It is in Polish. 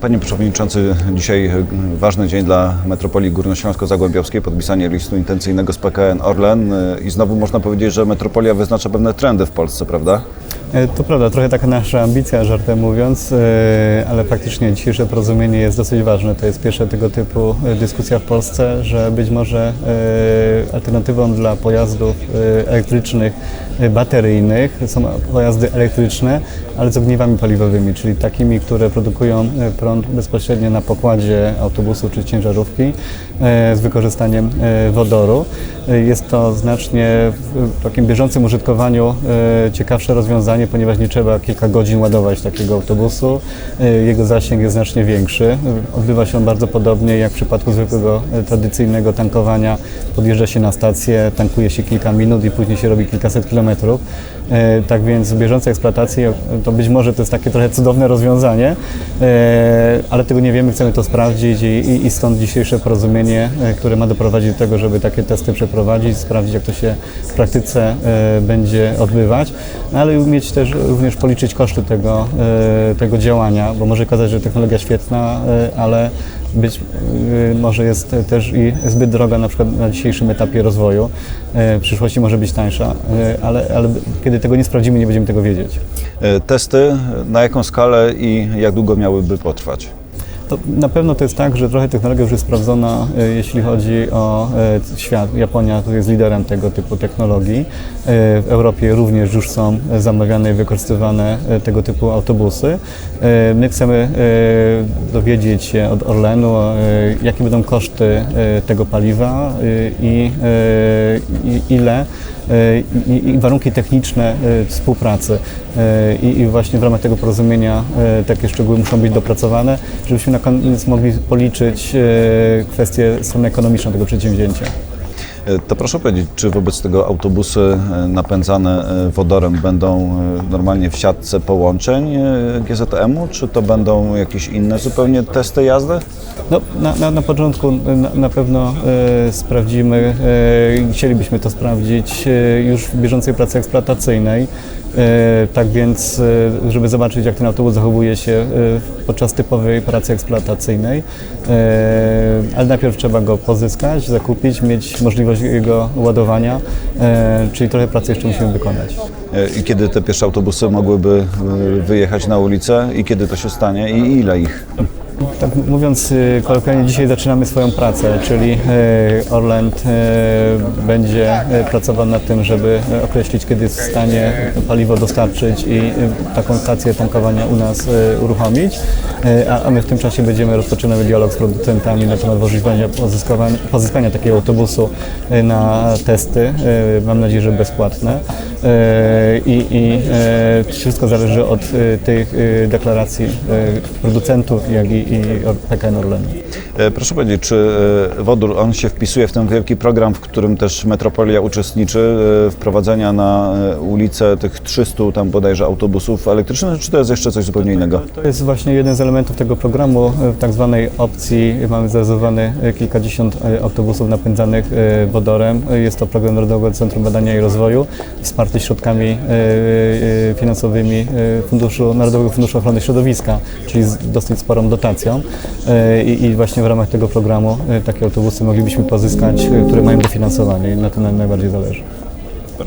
Panie Przewodniczący, dzisiaj e, ważny dzień dla metropolii górnośląsko-zagłębiowskiej, podpisanie listu intencyjnego z PKN Orlen e, i znowu można powiedzieć, że metropolia wyznacza pewne trendy w Polsce, prawda? E, To prawda, trochę taka nasza ambicja, żartem mówiąc, e, ale faktycznie dzisiejsze porozumienie jest dosyć ważne. To jest pierwsza tego typu e, dyskusja w Polsce, że być może alternatywą dla pojazdów elektrycznych, bateryjnych są pojazdy elektryczne, ale z ogniwami paliwowymi, czyli takimi, które produkują prąd bezpośrednio na pokładzie autobusu czy ciężarówki z wykorzystaniem wodoru. Jest to znacznie w takim bieżącym użytkowaniu ciekawsze rozwiązanie, ponieważ nie trzeba kilka godzin ładować takiego autobusu. E, Jego zasięg jest znacznie większy. Odbywa się on bardzo podobnie jak w przypadku zwykłego e, tradycyjnego tankowania. Podjeżdża się na stację, tankuje się kilka minut i później się robi kilkaset kilometrów. E, Tak więc bieżącej eksploatacji to być może to jest takie trochę cudowne rozwiązanie, e, ale tego nie wiemy, chcemy to sprawdzić i, i- stąd dzisiejsze porozumienie, e, które ma doprowadzić do tego, żeby takie testy przeprowadzić, sprawdzić jak to się w praktyce będzie odbywać, no, ale mieć też również policzyć koszty tego, tego działania, bo może okazać, że technologia świetna, ale być y, może jest też i zbyt droga na przykład na dzisiejszym etapie rozwoju. E, W przyszłości może być tańsza, e, ale, ale kiedy tego nie sprawdzimy, nie będziemy tego wiedzieć. Testy na jaką skalę i jak długo miałyby potrwać? To na pewno to jest tak, że trochę technologia już jest sprawdzona, e, jeśli chodzi o e, świat. Japonia jest liderem tego typu technologii. E, W Europie również już są zamawiane i wykorzystywane tego typu autobusy. My chcemy dowiedzieć się od Orlenu, jakie będą koszty tego paliwa i, ile i, i warunki techniczne e, współpracy. E, I, właśnie w ramach tego porozumienia e, takie szczegóły muszą być dopracowane, żebyśmy na koniec mogli policzyć e, kwestie strony ekonomicznej tego przedsięwzięcia. E, To proszę powiedzieć, czy wobec tego autobusy e, napędzane e, wodorem będą normalnie w siatce połączeń GZM-u, czy to będą jakieś inne zupełnie testy jazdy? No, na, na, na początku na, na pewno e, sprawdzimy, e, chcielibyśmy to sprawdzić e, już w bieżącej pracy eksploatacyjnej. E, tak więc, e, żeby zobaczyć, jak ten autobus zachowuje się e, podczas typowej pracy eksploatacyjnej, ale najpierw trzeba go pozyskać, zakupić, mieć możliwość jego ładowania, czyli trochę pracy jeszcze musimy wykonać. I kiedy te pierwsze autobusy mogłyby wyjechać na ulicę i kiedy to się stanie i ile ich? Tak mówiąc y, kolokwialnie, dzisiaj zaczynamy swoją pracę, czyli y, Orland y, będzie pracował nad tym, żeby określić, kiedy jest w stanie paliwo dostarczyć i taką stację tankowania u nas uruchomić, a, my w tym czasie będziemy rozpoczynały dialog z producentami na temat możliwości pozyskania, takiego autobusu na testy, mam nadzieję, że bezpłatne. I, i wszystko zależy od tych deklaracji producentów, jak i, i od PKN Orlenu. E, Proszę powiedzieć, czy e, wodór, on się wpisuje w ten wielki program, w którym też Metropolia uczestniczy, e, wprowadzenia na e, ulicę tych 300 tam bodajże autobusów elektrycznych, czy to jest jeszcze coś zupełnie innego? To jest właśnie jeden z elementów tego programu. W tak zwanej opcji mamy zarezerwowane e, kilkadziesiąt e, autobusów napędzanych e, wodorem. E, Jest to program Narodowego Centrum Badania i Rozwoju, wsparty środkami e, e, finansowymi e, Funduszu, Narodowego Funduszu Ochrony Środowiska, czyli z dosyć sporą dotacją. E, i właśnie w ramach tego programu e, takie autobusy moglibyśmy pozyskać, e, które mają dofinansowanie i na tym nam najbardziej zależy.